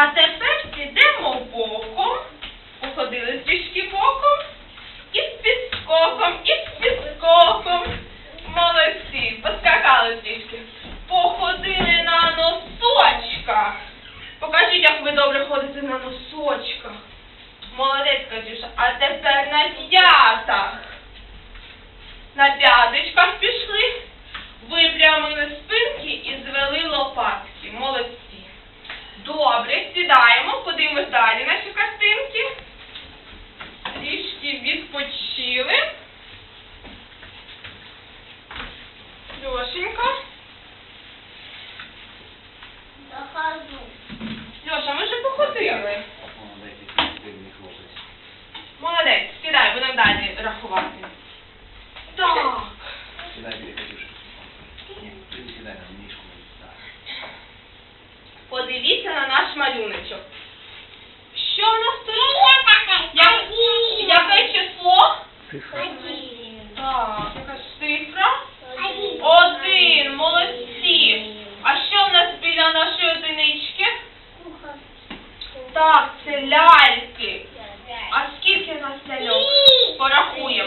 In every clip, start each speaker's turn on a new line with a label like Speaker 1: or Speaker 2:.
Speaker 1: А тепер підемо боком. Походили трішки боком. І з підскоком, і з підскоком. Молодці, поскакали трішки. Походили на носочках. Покажіть, як ви добре ходите на носочках. Молодець, Катюша. А тепер на п'ятах. На п'яточках пішли, випрямили circle?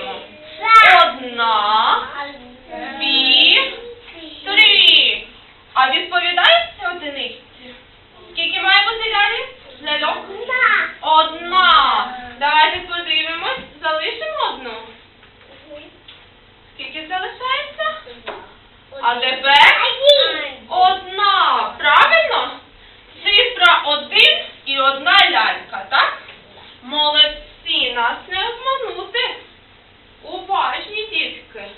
Speaker 1: Порахуємо. Одна, дві, три. А відповідає одиниці? Скільки має бути ляльок? Ляльок? Одна. Давайте подивимось. Залишимо одну. Скільки залишається? А тепер одна. Правильно? Цифра один і одна лялька, так? Молодці, нас не обманути. Уважні.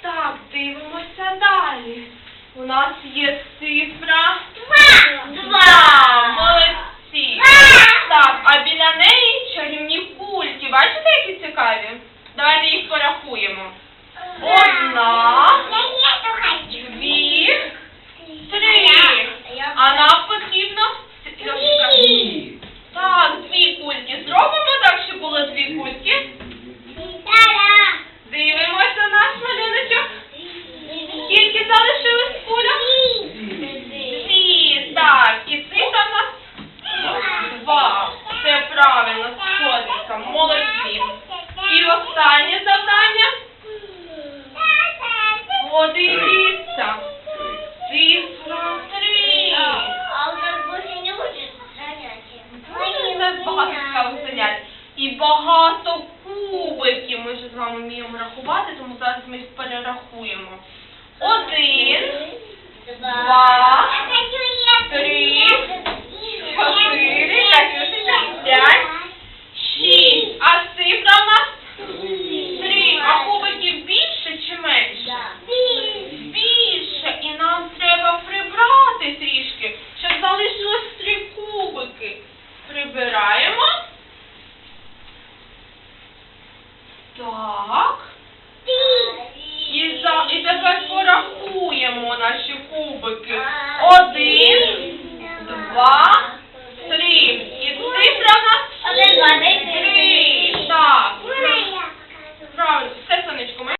Speaker 1: Так, дивимося далі. У нас є цифра два. Молодці. Так, а біля неї чарівні кульки. Бачите, які цікаві? Давайте їх порахуємо. Одна, дві, три. А нам потрібно. Льошенька, Так, дві кульки. Зробимо так, щоб було дві кульки. Дивимося наш малюночок. Скільки залишилось кульок? Дві. Так, і цифра в нас два. Це правильно, сходиться. Молодці. І останнє завдання. Подивіться. Цифра три. Ой, у нас багато цікавих занять. І багато кубиків. Ми ж з вами вміємо рахувати, тому зараз ми їх перерахуємо. Один, два, І тепер порахуємо наші кубики. Один, два.